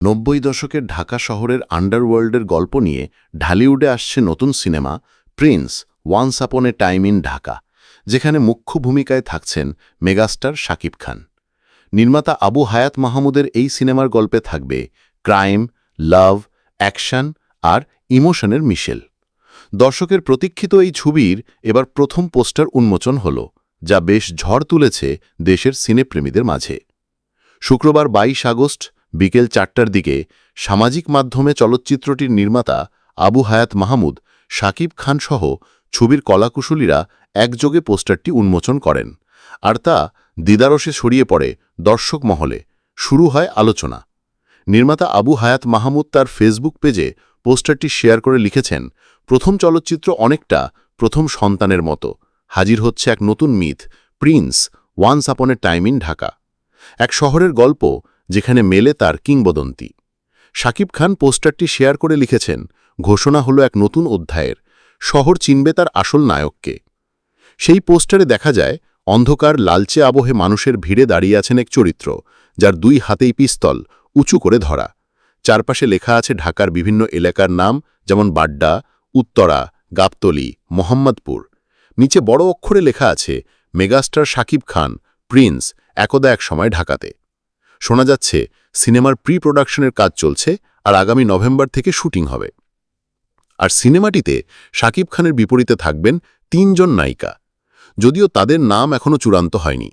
নব্বই দশকের ঢাকা শহরের আন্ডারওয়ার্ল্ডের গল্প নিয়ে ঢালিউডে আসছে নতুন cinema Prince, once upon A time in Dhaka, যেখানে মুখ্য ভূমিকায় থাকছেন মেগাস্টার শাকিব খান। নির্মাতা আবু হায়াত মাহমুদের এই সিনেমার গল্পে থাকবে ক্রাইম, লাভ, অ্যাকশন আর ইমোশনের মিশেল। দর্শকের প্রতীক্ষিত এই ছবির এবার প্রথম পোস্টার উন্মোচন হল, যা বেশ ঝড় তুলেছে দেশের সিনেপ্রেমীদের মাঝে। শুক্রবার ২২ আগস্ট বিকেল চারটার দিকে সামাজিক মাধ্যমে চলচ্চিত্রটির নির্মাতা আবু হায়াত মাহমুদ শাকিব খান সহ ছবির কলাকুশলীরা একযোগে পোস্টারটি উন্মোচন করেন। আর তা দিদারসে ছড়িয়ে পড়ে দর্শক মহলে। শুরু হয় আলোচনা। নির্মাতা আবু হায়াত মাহমুদ তার ফেসবুক পেজে পোস্টারটি শেয়ার করে লিখেছেন, প্রথম চলচ্চিত্র অনেকটা প্রথম সন্তানের মতো। হাজির হচ্ছে এক নতুন myth, prince, once upon A time in Dhaka. এক শহরের গল্প যেখানে মেলে তার কিংবদন্তি। শাকিব খান পোস্টারটি শেয়ার করে লিখেছেন, ঘোষণা হলো এক নতুন অধ্যায়ের, শহর চিনবে তার আসল নায়ককে। সেই পোস্টারে দেখা যায়, অন্ধকার লালচে আবহে মানুষের ভিড়ে দাঁড়িয়ে আছেন এক চরিত্র, যার দুই হাতেই পিস্তল, উঁচু করে ধরা। চারপাশে লেখা আছে ঢাকার বিভিন্ন এলাকার নাম, যেমন বাড্ডা, উত্তরা, গাবতলি, মোহাম্মদপুর। নিচে বড় অক্ষরে লেখা আছে, মেগাস্টার শাকিব খান, প্রিন্স, একদা এক সময় ঢাকাতে। শোনা যাচ্ছে সিনেমার প্রি প্রোডাকশনের কাজ চলছে আর আগামী নভেম্বর থেকে শুটিং হবে। আর সিনেমাটিতে শাকিব খানের বিপরীতে থাকবেন তিনজন নায়িকা, যদিও তাদের নাম এখনও চূড়ান্ত হয়নি।